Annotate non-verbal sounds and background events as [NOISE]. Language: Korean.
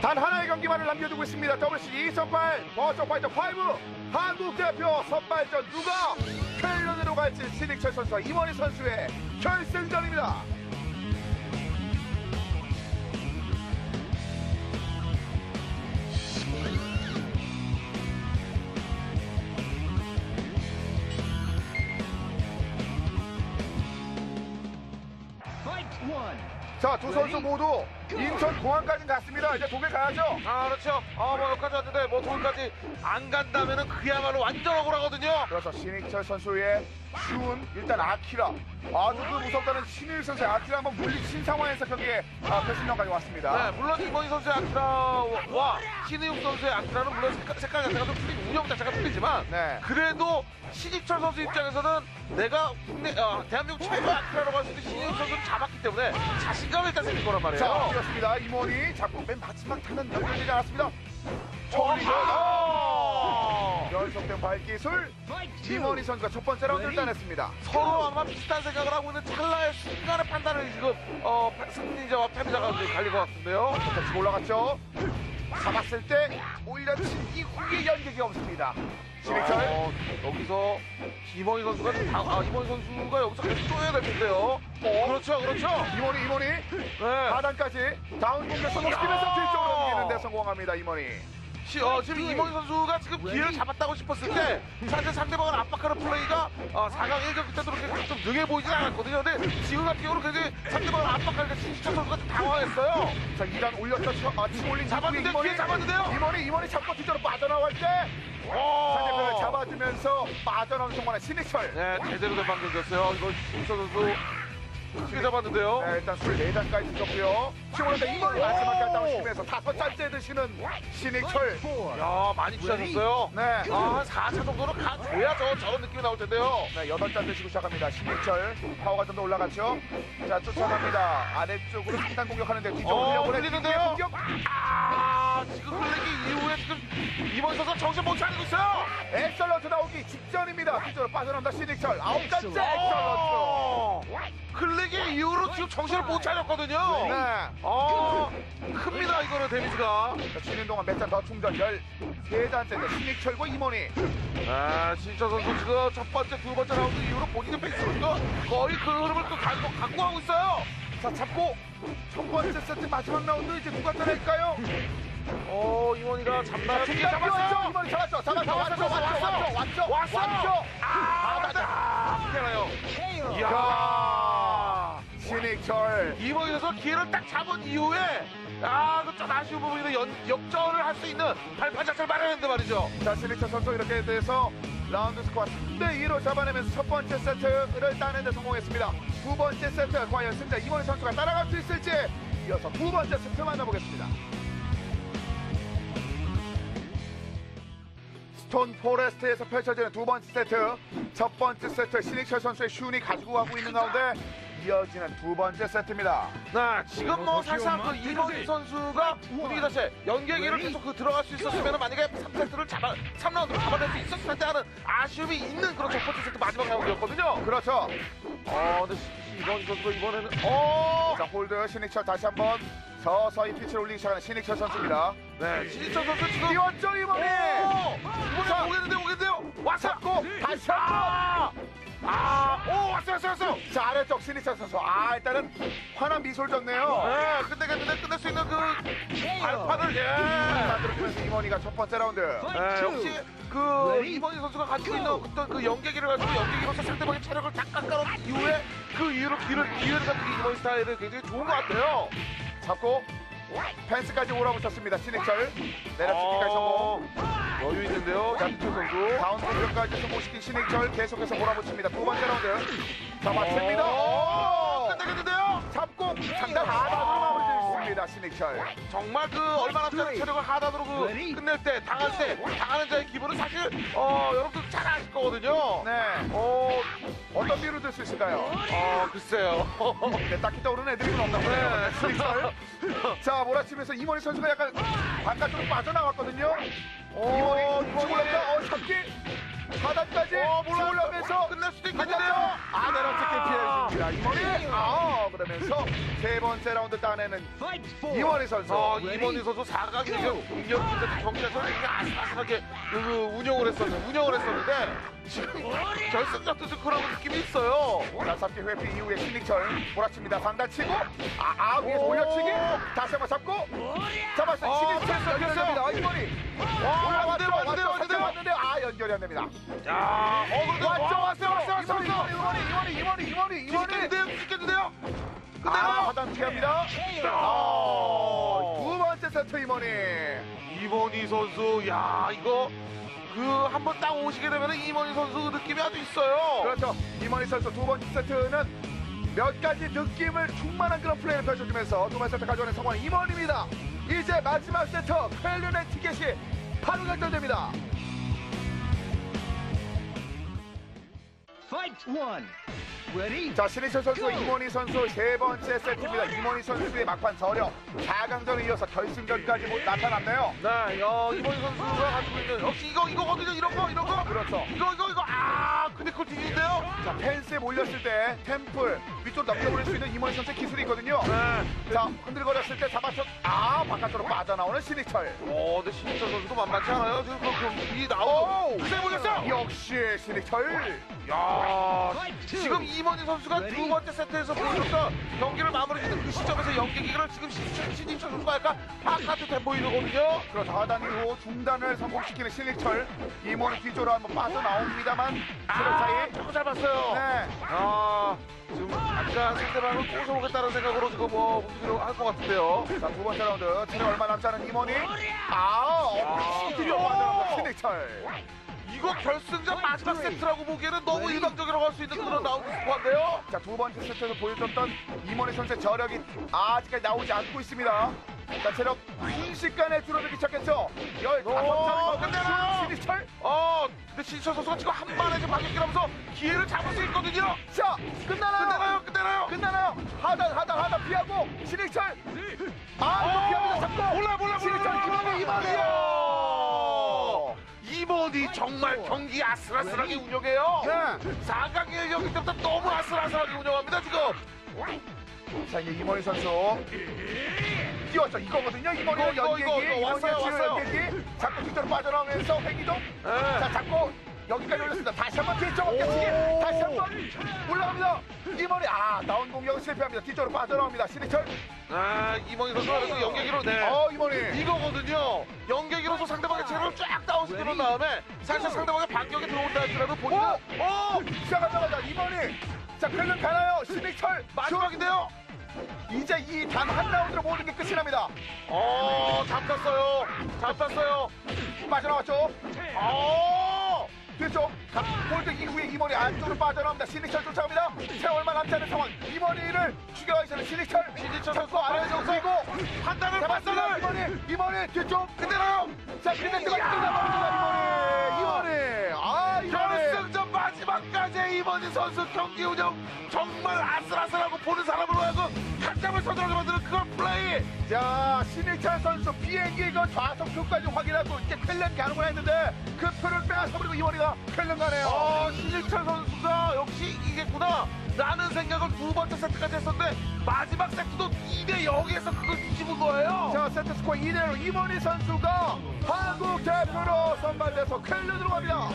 단 하나의 경기만을 남겨두고 있습니다. WC 2008 버전 파이터 5 한국 대표 선발전 누가 켈런으로 갈지 신익철 선수와 이원희 선수의 결승전입니다. 자, 두 선수 모두 인천 공항까지 갔습니다. 이제 독일 가야죠. 아 그렇죠. 아뭐 여기까지 왔는데 뭐 독일까지 안 간다면은 그야말로 완전 억울하거든요. 그래서 신익철 선수의 쉬운 일단 아키라 아주 그 무섭다는 신일 선수의 아키라 한번 물리친 상황에서 경기에 아, 결승전까지 왔습니다. 네, 물론 이건희 선수의 아키라와 신의욱 선수의 아키라는 물론 색깔, 색깔 자체가 좀 틀린 운영 자체가 틀리지만 네. 그래도 신익철 선수 입장에서는 내가 국내 어, 대한민국 최고 아키라라고 할 수 있는 신의욱 선수를 잡았기 때문에 자신감이 일단 생길 거란 말이에요. 자, 이렇습니다. 이모니 잡고 맨 마지막 타는 연결되지 않았습니다. 처음이죠. 어! 연속된 발기술 이모니 선수가 첫 번째 라운드를 따냈습니다. 서로 아마 비슷한 생각을 하고 있는 찰나의 순간의 판단을 지금 어, 승리자와 패배자가 갈릴 것 같은데요. 같이 올라갔죠. 잡았을 때 올려친 이후에 연격이 없습니다. 신익철 어, 여기서 김원희 선수가 좀 당, 아, 임원희 선수가 여기서 계속 쏘여야 될 텐데요. 그렇죠, 그렇죠. 이모니 이모니 네. 하단까지 다운 공격 성공시키면서 뒤쪽으로 옮기는데 성공합니다. 이모니. 시, 어, 지금 이모희 선수가 지금 기회를 잡았다고 싶었을 때 사실 상대방을 압박하는 플레이가 어, 4강 1경기 때도 그렇게 좀 능해 보이진 않았거든요. 근데 지금 같은 경우는 굉장히 상대방을 압박할 때 신시철 선수가 좀 당황했어요. 자 2단 올렸죠. 쳐- 아, 치 올린 잡았는데, 뒤에 잡았는데요? 이모니 이모니 잡고 뒤쪽으로 빠져나갈 때 상대편을 어. 잡아주면서 빠져나오는 동안에 신익철. 네, 제대로 된 방격이었어요. 이거 신시철 선수 크게 잡았는데요. 네, 일단 술 4잔까지 드셨고요. 치고는데 이모니 마지막 갈당을 치면서 다섯 잔째 드시는 신익철. 야, 많이 취하셨어요. 네. 아, 한 4차 정도는 가줘야죠. 저런 느낌이 나올 텐데요. 네, 여덟 잔 드시고 시작합니다. 신익철 파워가 좀 더 올라갔죠. 자, 쫓아갑니다. 아래쪽으로 상단 공격하는데 뒤쪽으로 어, 흘리는데요? 공격. 아, 지금 흘리기 이후에 지금 이번 선수 정신 못 차리고 있어요. 엑설런트 나오기 직전입니다. 뒤쪽으로 빠져나온다 신익철. 아홉 잔째 엑설런트. 어, 흘리기 이후로 지금 정신을 못 차렸거든요. 네. 어, 큽니다, 이거는 데미지가. 자, 쉬는 동안 몇 잔 더 충전 13잔째인데 신익철과 이모니. 아, 신철 선수 지금 첫 번째, 두 번째 라운드 이후로 본인의 페이스로 지금 거의 그 흐름을 또 갖고, 갖고 가고 있어요. 자, 잡고 첫 번째 세트 마지막 라운드 이제 누가 떠날까요? 어, 이원이가 잡나요? 뒤에 중간 잡았어요. 이모니 잡았죠. 잡았죠. 왔죠. 왔죠. 왔죠. 왔죠. 왔어! 왔죠. 아, 맞다! 되나요? 이야. 야. 신익철. 이번에 서 기회를 딱 잡은 이후에 아, 그좀 아쉬운 부분인데 연, 역전을 할 수 있는 발판 자체를 마련했는데 말이죠. 자, 신익철 선수 이렇게 돼서 라운드 스코어 3대 2로 잡아내면서 첫 번째 세트를 따는 데 성공했습니다. 두 번째 세트 과연 승자 이모니 선수가 따라갈 수 있을지 이어서 두 번째 세트 만나보겠습니다. 스톤 포레스트에서 펼쳐지는 두 번째 세트 첫 번째 세트 신익철 선수의 슈니 가지고 가고 있는 가운데 이어지는 두 번째 세트입니다. 네, 지금 뭐 사실상 그 이범희 선수가 분위기 자체 연계기를 계속 그 들어갈 수 있었으면 만약에 3세트를 잡아 3라운드를 잡아낼 수 있었을 텐데 하는 아쉬움이 있는 그런 첫 번째 세트 마지막 라운드였거든요. 그렇죠. 어, 근데 시- 이범희 선수가 이번에는 어, 자 홀드 신익철 다시 한번 서서히 피치를 올리기 시작하는 신익철 선수입니다. 네, 신인철 선수 지금 뛰었죠 이번에. 오! 이번에 자. 오겠는데 오겠는데요. 왔어. 잡고 다시 한 번. 아, 아, 오 왔어 왔어 왔어. 자 아래쪽 신익철 선수. 아 일단은 환한 미소를 졌네요. 네, 끝내겠는데 끝낼 수 있는 그 발판을 예. 만들어주면서 이원희가 첫 번째 라운드. 네, 역시 그 이번희 선수가 가지고 있는 어떤 그 연계기를 가지고 연계기로서 상대방의 체력을 다 깎아놓은 이후에 그 이후로 기회를 기회를 갖는 게 이번희 스타일은 굉장히 좋은 것 같아요. 잡고 펜스까지 몰아붙였습니다. 신익철 내려치기까지 성공. 여유 있는데요, 양철 선수. 다운 공격까지 성공시킨 신익철 계속해서 몰아붙입니다. 두 번째 라운드. 자 맞습니다. 오, 오! 끝내겠는데요. 잡고 상단 하단으로 마무리 지었습니다. 신익철. 정말 그 얼마나 체력을 하단으로 그 끝낼 때 당할 때 당하는 자의 기분은 사실 어 여러분들 잘 아실 거거든요. 네. 어, 어떤 비유를 들수 있을까요? 어 글쎄요. [LAUGHS] 네, 딱히 떠오르는 애들이 없나 보네요. 네. [LAUGHS] 신익철. 자 몰아치면서 이모니 선수가 약간 바깥으로 빠져나갔거든요. 이모니 이모니 어 잡기 하단까지 어, 몰라. 올라면서 끝낼 수도 있겠는데요. 아 내려치기 피해 줍니다. 자, 이머리. 아, 그러면서 세 번째 라운드 따내는 이원희 선수. 어, 이번희 선수 4강 이겨 공격인데 경기에서 아슬아슬하게 그 운영을 했었는데 운영을 했었는데 지금 결승전도 좀 그런 느낌이 있어요. 자, 3기 회피 이후에 신익철 몰아칩니다. 상단 치고 아, 아 위에 오. 올려치기 다시 한번 잡고 잡았어요. 어, 신익철 됐어요, 연결됩니다. 이머리 아 연결이 안 됩니다. 야, 어, 그래도 왔죠, 와, 왔죠, 왔어, 왔어, 왔어. 이머리, 이머리, 이머리, 이머리, 이머리, 이머리. 뒤집겠는데요, 뒤집겠는데요? 아. 하단 피합니다. 아, 두 번째 세트 이머니. 이원희 선수, 야, 이거 그 한 번 딱 오시게 되면 이원희 선수 느낌이 아주 있어요. 그렇죠. 이머니 선수 두 번째 세트는 몇 가지 느낌을 충만한 그런 플레이를 펼쳐주면서 두 번째 세트 가져오는 성공 이머니입니다. 이제 마지막 세트 펠륜의 티켓이 바로 결정됩니다. 자, 신희철 선수, 이모니 선수 세 번째 세트입니다. 이모니 선수의 막판 저력 4강전에 이어서 결승전까지 못 나타났네요. 네, 어, 이원희 선수가 가지고 있는 역시 이거 이거 거든요, 이런 거, 이런 거. 그렇죠. 이거 이거 이거 아, 근데 그걸 뒤지는데요? 자, 펜스에 몰렸을 때 템플 위쪽으로 넘겨버릴 수 있는 이모니 선수의 기술이 있거든요. 네. 자, 흔들거렸을 때 잡아서 아, 바깥으로 빠져나오는 신희철. 어, 근데 신인철 선수도 만만치 않아요. 지금 그, 그, 이 오! 나오고. 그대 보셨어요? 역시 신희철. 야, 지금 이원희 선수가 두 번째 세트에서 보여줬던 경기를 마무리 짓는 그 시점에서 연기기를 지금 신- 신인철 선수가 약간 파카트 템포이거든요. 그렇죠. 하단 이후 중단을 성공시키는 신희철. 이모니 뒤쪽으로 한번 빠져나옵니다만 아, 사이. 조금 짧았어요. 네. 아, 지금 약간 상대방을 꼬셔보겠다는 생각으로 지금 뭐 움직이려고 할것 같은데요. 자, 두 번째 라운드. 체력 얼마 남지 않은 이모니. 아, 어, 뒤로 빠져나오는 신희철. 이거 결승전 마지막 세트라고 보기에는 너무 일방적이라고 할 수 있는 그런 라운드 스코어인데요. 자, 두 번째 세트에서 보여줬던 이모니 선수의 저력이 아직까지 나오지 않고 있습니다. 자, 체력 순식간에 줄어들기 시작했죠. 열다섯 오, 차례 끝내나요? 먹은 신희철. 어, 근데 신철 선수가 지금 한 번에 지금 반격기를 하면서 기회를 잡을 수 있거든요. 자, 끝나나요? 끝내나요? 끝내나요? 끝나나요? 하단, 하단, 하단 피하고 신희철. 아, 이거 피합니다. 잡고. 몰라 몰라 몰라 신희철 이모니, 이모니. 이 번이 정말 경기 아슬아슬하게 운영해요. 네. 4강 예정일 때부터 너무 아슬아슬하게 운영합니다 지금. 자, 이제 이모니 선수. 뛰었죠. 이거거든요. 이모니는 이거, 이거, 연계기. 이거, 왔어요, 이모니의 치료 왔어요. 연계기. 자꾸 뒤쪽으로 빠져나오면서 횡이동. 네. 자, 잡고 여기까지 올렸습니다. 다시 한번 뒤쪽 어깨치기. 오. 다시 한번 올라갑니다. 이머리 아 나온 공격은 실패합니다. 뒤쪽으로 빠져나옵니다. 신희철. 아 이몽희 선수가 연계기로 네. 어 이머리. 이거거든요. 연계기로서 상대방의 체력을 쫙 다운시켜놓은 다음에 살짝 상대방의 반격에 들어온다 할지라도 본인은 오! 어! 시작하자마자 이머리. 자 클은 가나요. 신희철. 마지막인데요. 이제 이 단 한 라운드로 모든 게 끝이 납니다. 어 잡혔어요. 잡혔어요. 빠져나왔죠. 어! 각 홀드 이후에 이머리 안쪽으로 빠져나옵니다. 신희철 쫓아갑니다. 세월만 남지 않은 상황. 이머리를 죽여가기 전에. 신희철 잡고 선수 아래쪽 그리고 판단을. 판단을 이머리. 이머리 뒤쪽. 그대로요. 자, 뜨거 끝나버립니다, 이번에. 이번에. 이번희 선수 경기 운영 정말 아슬아슬하고 보는 사람으로 하여금 한점을 서둘러게 만드는 그런 플레이 자, 신일철 선수 비행기 이거 좌석 표까지 확인하고 이제 펠렌 가는 걸 했는데 그 표를 빼앗아버리고 이번이가 펠렌 가네요. 어, 신일철 선수가 역시 이기겠구나 라는 생각을 두 번째 세트까지 했었는데 마지막 세트도 2대 0에서 그걸 뒤집은 거예요 자, 세트 스코어 2대 1로 이번희 선수가 한국 대표로 선발돼서 펠렌으로 갑니다.